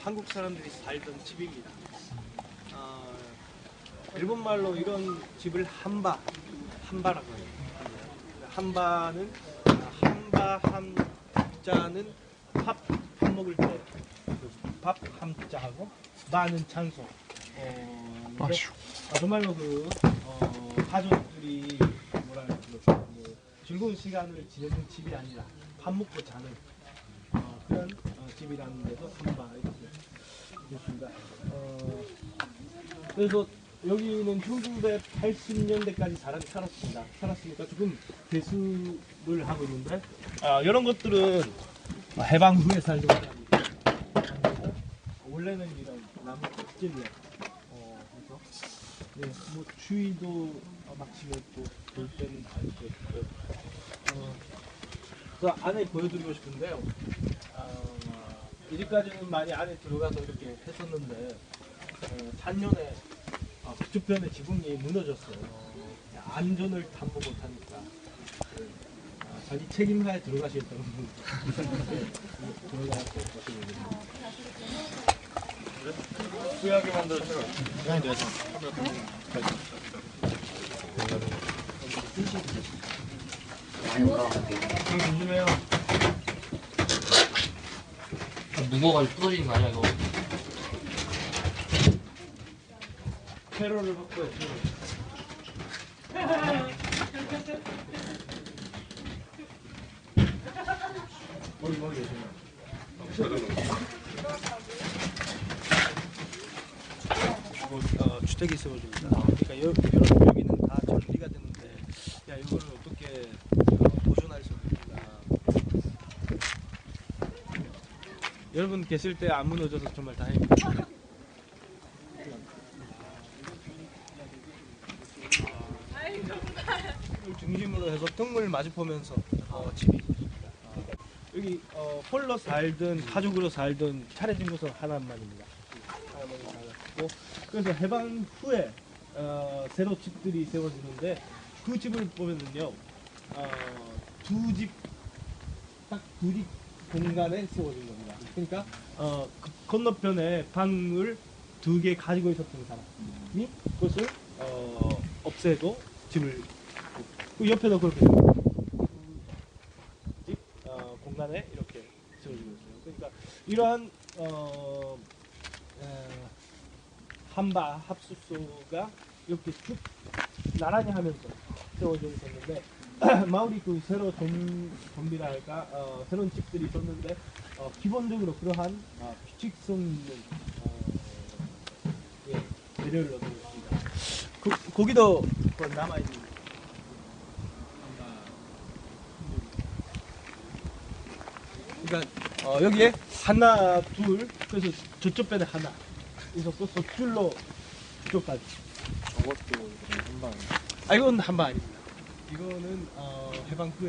한국 사람들이 살던 집입니다. 어, 일본 말로 이런 집을 한바, 한바라고 해요. 한바는 한바 한자는 밥, 밥 먹을 때밥 한자하고 바는 장소. 어. 아, 정말로 그 어, 가족들이 뭐랄까 그, 뭐, 즐거운 시간을 지내는 집이 아니라 밥 먹고 자는 어, 그런 어, 집이라는 데서 한바 이렇게 됐습니다. 어, 그래서 여기는 1980년대까지 사람이 살았습니다. 살았으니까 지금 배수를 하고 있는데 아, 이런 것들은 해방 후에 살던 사람이고 원래는 이런 나무 껍질이에요. 어, 그래서 네, 뭐 추위도 어, 마침 있고 볼 때는 다 이렇게 어, 그 안에 보여드리고 싶은데요. 어, 이제까지는 많이 안에 들어가서 이렇게 했었는데 어, 작년에 어, 그쪽편에 지붕이 무너졌어요. 어, 안전을 담보 못하니까 그, 아, 자기 책임하에 들어가시겠다는 분 네, 들어가서 어떻게 됩니다. 후회하게 만들었죠. 형 조심해요. 무거워가지고 부서지는 거 아니야 이거? 회로를 바꿔요. 회로. 머리 머리 어, 주택이 세워집니다. 그러니까 여, 여, 여기는 다 정리가 되는데, 야 이거를 어떻게 어, 보존할 수 있는가? 여러분 계실 때 안 무너져서 정말 다행입니다. 중심으로 해서 등을 마주보면서 어, 집이 어, 여기 어, 홀로 살든 가족으로 살든 차려진 곳은 하나만입니다. 하나만 살았고 그래서 해방 후에 어, 새로 집들이 세워지는데 그 집을 보면은요 어, 두집딱두집 공간에 세워진 겁니다. 그러니까 어, 그 건너편에 방을 두 개 가지고 있었던 사람이 그것을 어, 없애고 집을 그 옆에도 그렇게 집 어, 공간에 이렇게 세워지고 있어요. 그러니까 이러한 어, 에, 한바 합숙소가 이렇게 쭉 나란히 하면서 세워져 있었는데 마을이 그 새로 좀 좀비라 할까 어, 새로운 집들이 있었는데 어, 기본적으로 그러한 어, 규칙성 있는 어, 예, 배려를 얻고 있습니다. 그, 거기도 남아 있는. 그러니까 어, 여기에 하나 둘 그래서 저쪽 편에 하나 있었고 저줄로 저쪽까지. 저것도 한 방. 아 이건 한바 아닙니다. 이거는 어, 해방 후에